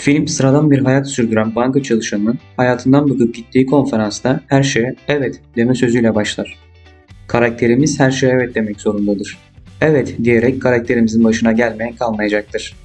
Film sıradan bir hayat sürdüren banka çalışanının hayatından bıkıp gittiği konferansta her şeye evet deme sözüyle başlar. Karakterimiz her şeye evet demek zorundadır. Evet diyerek karakterimizin başına gelmeye kalmayacaktır.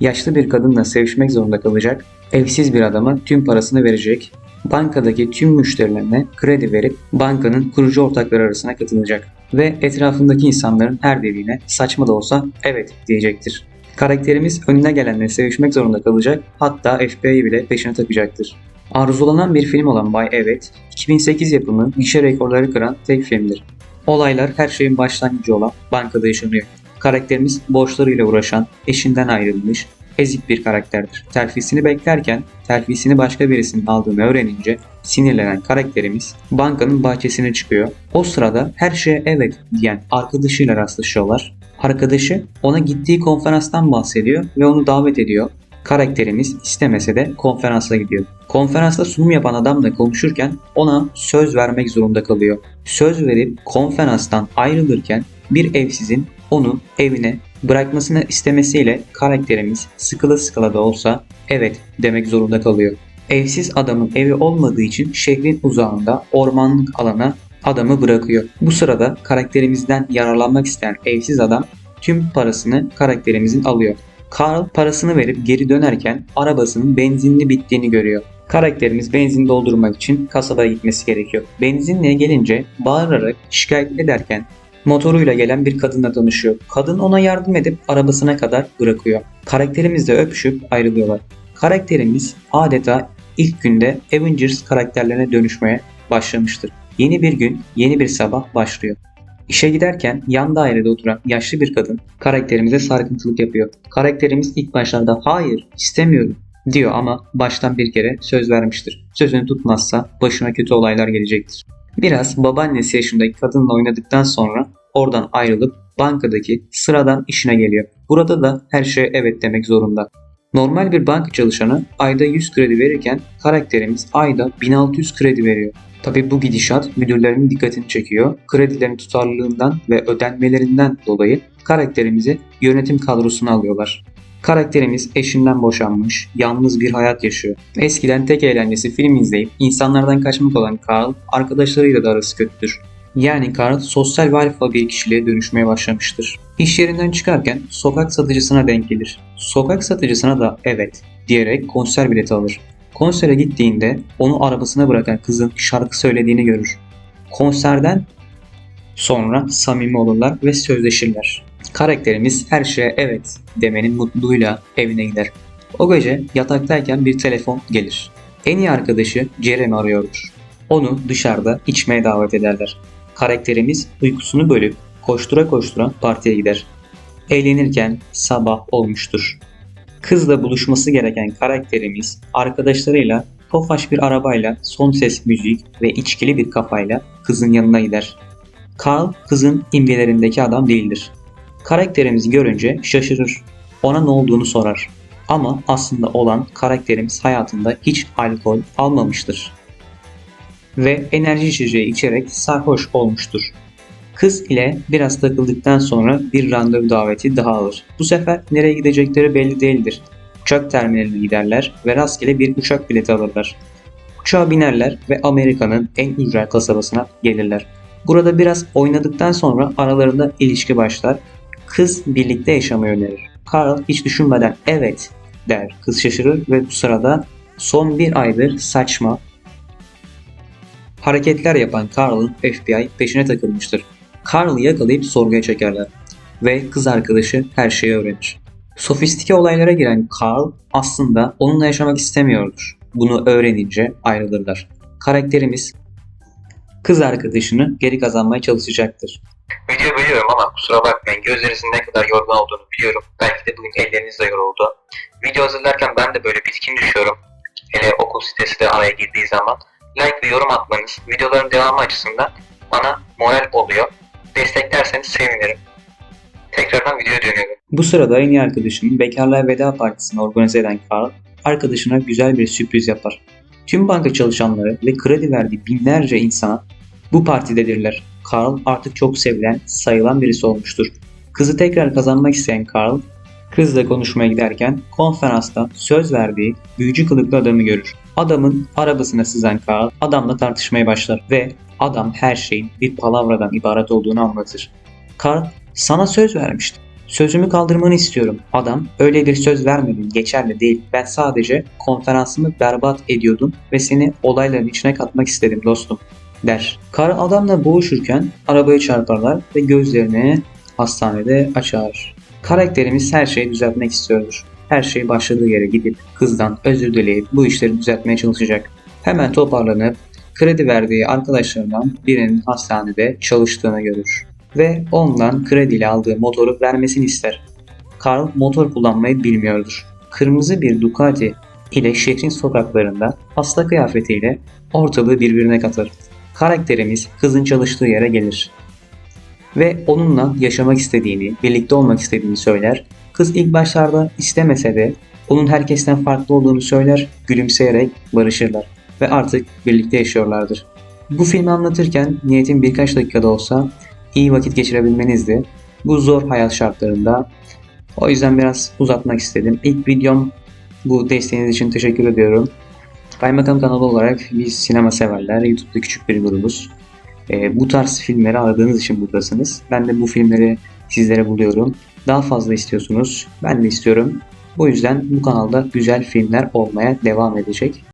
Yaşlı bir kadınla sevişmek zorunda kalacak, evsiz bir adama tüm parasını verecek, bankadaki tüm müşterilerine kredi verip bankanın kurucu ortakları arasına katılacak ve etrafındaki insanların her dediğine saçma da olsa evet diyecektir. Karakterimiz önüne gelenle sevişmek zorunda kalacak hatta FBI'yi bile peşine takacaktır. Arzulanan bir film olan Bay Evet, 2008 yapımı gişe rekorları kıran tek filmdir. Olaylar her şeyin başlangıcı olan bankada yaşanıyor. Karakterimiz borçlarıyla uğraşan, eşinden ayrılmış, ezik bir karakterdir. Terfisini beklerken terfisini başka birisinin aldığını öğrenince sinirlenen karakterimiz bankanın bahçesine çıkıyor. O sırada her şeye evet diyen arkadaşıyla rastlaşıyorlar. Arkadaşı ona gittiği konferanstan bahsediyor ve onu davet ediyor. Karakterimiz istemese de konferansa gidiyor. Konferansta sunum yapan adamla konuşurken ona söz vermek zorunda kalıyor. Söz verip konferanstan ayrılırken bir evsizin onu evine bırakmasını istemesiyle karakterimiz sıkıla sıkıla da olsa evet demek zorunda kalıyor. Evsiz adamın evi olmadığı için şehrin uzağında ormanlık alana adamı bırakıyor. Bu sırada karakterimizden yararlanmak isteyen evsiz adam tüm parasını karakterimizin alıyor. Carl parasını verip geri dönerken arabasının benzinli bittiğini görüyor. Karakterimiz benzin doldurmak için kasabaya gitmesi gerekiyor. Benzinliğe gelince bağırarak şikayet ederken motoruyla gelen bir kadınla tanışıyor. Kadın ona yardım edip arabasına kadar bırakıyor. Karakterimizle öpüşüp ayrılıyorlar. Karakterimiz adeta ilk günde Avengers karakterlerine dönüşmeye başlamıştır. Yeni bir gün, yeni bir sabah başlıyor. İşe giderken yan dairede oturan yaşlı bir kadın karakterimize sarkıntılık yapıyor. Karakterimiz ilk başlarda hayır istemiyorum diyor ama baştan bir kere söz vermiştir. Sözünü tutmazsa başına kötü olaylar gelecektir. Biraz babaannesi yaşındaki kadınla oynadıktan sonra oradan ayrılıp bankadaki sıradan işine geliyor. Burada da her şeye evet demek zorunda. Normal bir banka çalışanı ayda 100 kredi verirken karakterimiz ayda 1600 kredi veriyor. Tabi bu gidişat müdürlerinin dikkatini çekiyor. Kredilerin tutarlılığından ve ödenmelerinden dolayı karakterimizi yönetim kadrosuna alıyorlar. Karakterimiz eşinden boşanmış, yalnız bir hayat yaşıyor. Eskiden tek eğlencesi film izleyip insanlardan kaçmak olan Carl, arkadaşlarıyla da arası kötüdür. Yani Carl sosyal ve bir kişiliğe dönüşmeye başlamıştır. İş yerinden çıkarken sokak satıcısına denk gelir. Sokak satıcısına da evet diyerek konser bileti alır. Konsere gittiğinde onu arabasına bırakan kızın şarkı söylediğini görür. Konserden sonra samimi olurlar ve sözleşirler. Karakterimiz her şeye evet demenin mutluluğuyla evine gider. O gece yataktayken bir telefon gelir. En iyi arkadaşı Jeremy arıyordur. Onu dışarıda içmeye davet ederler. Karakterimiz uykusunu bölüp koştura koştura partiye gider. Eğlenirken sabah olmuştur. Kızla buluşması gereken karakterimiz arkadaşlarıyla tofaş bir arabayla son ses müzik ve içkili bir kafayla kızın yanına gider. Carl kızın imgelerindeki adam değildir. Karakterimizi görünce şaşırır. Ona ne olduğunu sorar. Ama aslında olan karakterimiz hayatında hiç alkol almamıştır. Ve enerji içeceği içerek sarhoş olmuştur. Kız ile biraz takıldıktan sonra bir randevu daveti daha alır. Bu sefer nereye gidecekleri belli değildir. Uçak terminaline giderler ve rastgele bir uçak bileti alırlar. Uçağa binerler ve Amerika'nın en ücra kasabasına gelirler. Burada biraz oynadıktan sonra aralarında ilişki başlar. Kız birlikte yaşamayı önerir. Carl hiç düşünmeden evet der. Kız şaşırır ve bu sırada son bir aydır saçma hareketler yapan Carl'ın FBI peşine takılmıştır. Carl'ı yakalayıp sorguya çekerler ve kız arkadaşı her şeyi öğrenir. Sofistike olaylara giren Carl aslında onunla yaşamak istemiyordur. Bunu öğrenince ayrılırlar. Karakterimiz kız arkadaşını geri kazanmaya çalışacaktır. Video bölüyorum ama kusura bakmayın gözlerinizin ne kadar yorgun olduğunu biliyorum. Belki de bugün elleriniz de yoruldu. Video hazırlarken ben de böyle bitkin düşüyorum. Hele okul sitesi de araya girdiği zaman. Like ve yorum atmanız videoların devamı açısından bana moral oluyor. Desteklerseniz sevinirim. Tekrardan videoya dönüyorum. Bu sırada en iyi arkadaşının bekarlığa veda partisini organize eden Carl, arkadaşına güzel bir sürpriz yapar. Tüm banka çalışanları ve kredi verdiği binlerce insana bu partidedirler. Carl artık çok sevilen, sayılan birisi olmuştur. Kızı tekrar kazanmak isteyen Carl, Kızla konuşmaya giderken konferansta söz verdiği büyücü kılıklı adamı görür. Adamın arabasına sızan Carl adamla tartışmaya başlar ve adam her şeyin bir palavradan ibaret olduğunu anlatır. Carl sana söz vermiştim. Sözümü kaldırmanı istiyorum. Adam öyle bir söz vermedin geçerli değil. Ben sadece konferansımı berbat ediyordum ve seni olayların içine katmak istedim dostum der. Carl adamla boğuşurken arabaya çarparlar ve gözlerini hastanede açar. Karakterimiz her şeyi düzeltmek istiyordur. Her şey başladığı yere gidip kızdan özür dileyip bu işleri düzeltmeye çalışacak. Hemen toparlanıp kredi verdiği arkadaşlarından birinin hastanede çalıştığını görür. Ve ondan krediyle aldığı motoru vermesini ister. Carl motor kullanmayı bilmiyordur. Kırmızı bir Ducati ile şehrin sokaklarında hasta kıyafetiyle ortalığı birbirine katar. Karakterimiz kızın çalıştığı yere gelir ve onunla yaşamak istediğini, birlikte olmak istediğini söyler. Kız ilk başlarda istemese de onun herkesten farklı olduğunu söyler, gülümseyerek barışırlar ve artık birlikte yaşıyorlardır. Bu filmi anlatırken niyetim birkaç dakikada olsa iyi vakit geçirebilmenizdi. Bu zor hayat şartlarında. O yüzden biraz uzatmak istedim. İlk videom bu desteğiniz için teşekkür ediyorum. Kaymakam kanalı olarak biz sinema severler, YouTube'da küçük bir grubuz. E, bu tarz filmleri aradığınız için buradasınız. Ben de bu filmleri sizlere buluyorum. Daha fazla istiyorsunuz. Ben de istiyorum. Bu yüzden bu kanalda güzel filmler olmaya devam edecek.